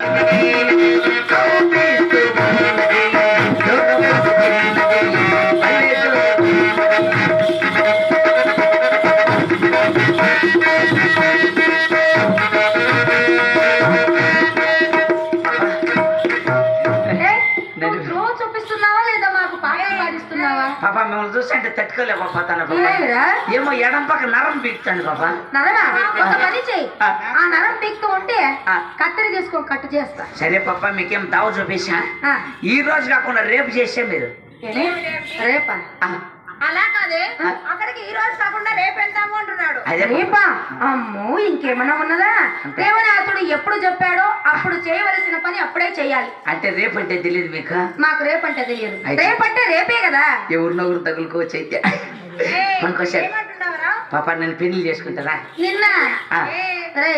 ఏ, పాడిస్తున్నావా పాప మిమ్మల్ని చూస్తుంటే తట్టుకోలేకపోతాను పాప ఏమిరా? ఏమో ఎడం పక్క నరం పీకుతాను పాప. నరమా? ఒక పని చెయ్యి ఆ. ఆ నరం పీక్తూ ఉంటే. కత్తెర తీసుకొని కట్టు చేస్తా. సరే పాప మీకేం దావ చూపించా. ఈ రోజు కాకుండా రేపు చేసే మీరు? రేపా? అలా కాదే. అక్కడికి ఈ రోజు కాకుండా రేపు వెళ్తాము అంటున్నాడు అదే పాప. రేపా అమ్మో ఇంకేమన్నా ఉన్నదా? దేవనాథుడు ఎప్పుడు చెప్పాడో అప్పుడు చేయవలసిన పని అప్పుడే చేయాలి. అంటే రేపు అంటే తెలియదు మీకు? మాకు రేపంటే తెలియదు. రేపంటే రేపే కదా. తగులుకోవచ్చు అయితే మనకోసారి ఏమంటున్నావురా? పాప నన్ను పెళ్ళి చేసుకుంటారా? నిన్న. రే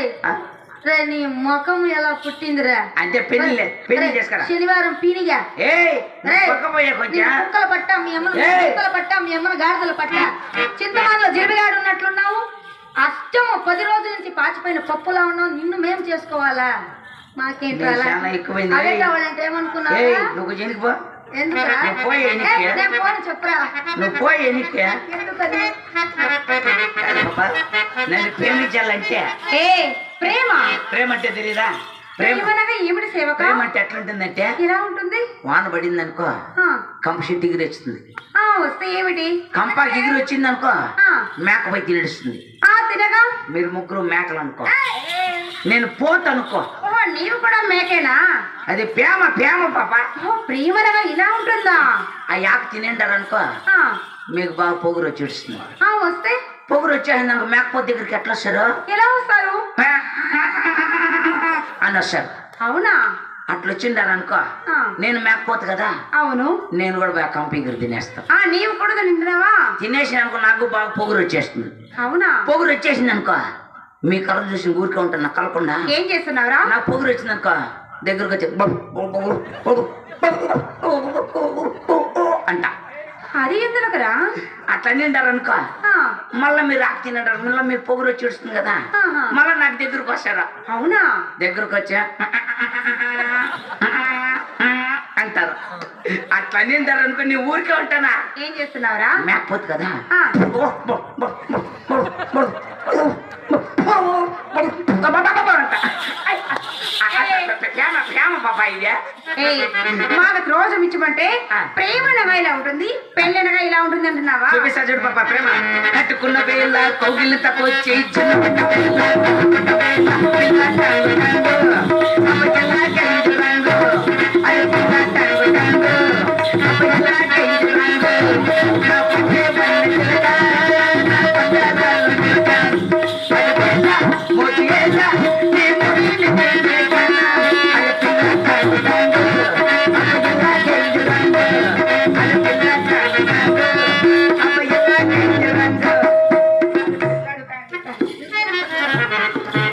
రే నీ ముఖం ఎలా పుట్టిందిరా? అంటే పెళ్ళి పెళ్ళి చేసుకురా. శనివారం పీనిగా. ఏ కుక్కల పట్టా మీ అమ్మను ఏయ్. కుక్కల పట్టా మీ అమ్మను గాడిదల పట్టా. చింతమానలో జిలిబిగాడు ఉన్నట్లున్నావు? అష్టము పది రోజుల నుంచి పాచిపోయిన పప్పులా ఉన్నావు నిన్ను మేం చేసుకోవాలా? కావాలంటే ఏయ్ ఏమనుకున్నావా ఎందుకురా? పోయి చెప్పురా. నువ్వు పోయి నన్ను ప్రేమించాలంటే ఏ ప్రేమ? ప్రేమ అంటే తెలీదా? ప్రేమ. ఏమిటి సేవక? ప్రేమ అంటే ఎట్లుంటుందంటే? ఎలా ఉంటుంది? వాన పడింది అనుకో కంప ఎగిరి వచ్చింది వస్తే ఏమిటి? కంపకి ఎగిరి వచ్చింది అనుకో మేక పోయి తినేస్తుంది ఆ తినగా? మీరు ముగ్గురు మేకలు అనుకో నేను పోత్ అనుకో నీవు కూడా మేకేనా? అది ప్రేమ ప్రేమ పాప. ప్రేమనగా ఇలా ఉంటుందా? ఆ యాక్ తినేంటారు అనుకో మీకు బాగా పొగురు వచ్చి వస్తే? పొగురు వచ్చేసింది మేకపోతే దగ్గరికి ఎట్లా వస్తారు? ఎలా వస్తారు? వస్తారు అవునా అట్లా వచ్చిండారు అనుకో నేను మేకపోతే కదా అవును నేను కూడా బాగా కంప ఎగిరి తినేస్తాను ఆ నీవు కూడా తింటున్నావా తినేసిన అనుకో నాకు బాగా పొగురు వచ్చేస్తుంది అవునా పొగురు వచ్చేసింది అనుకో మీ కళ్ళ చూసి ఊరికే ఉంటాను కలకుండా ఏం చేస్తున్నావురా నాకు పొగురు వచ్చింది అనుకో దగ్గరకు వచ్చి అంట అది ఎందుకురా? అట్లా నిండారు అనుకో ఆ, మళ్ళీ మీరు ఆకు తినడారు మళ్ళీ మీకు పొగురు వచ్చి వస్తుంది కదా. మళ్ళీ నాకు దగ్గరకు వస్తారా? అవునా? దగ్గరకు వచ్చా? అంటారు. అట్లా నిండారు అనుకో నీ ఊరికే ఉంటానా? ఏం చేస్తున్నావురా? మేకపోతే కదా. ప్రేమ పాప ఇదే మాకు రోజు ఇచ్చమంటే. ప్రేమనగా ఇలా ఉంటుంది పెళ్ళనగా ఇలా ఉంటుంది అంటున్నావా? చూపిస్తా చూడు పాప ప్రేమ. కట్టుకున్న వేళ కౌగిలి తక్కువచ్చి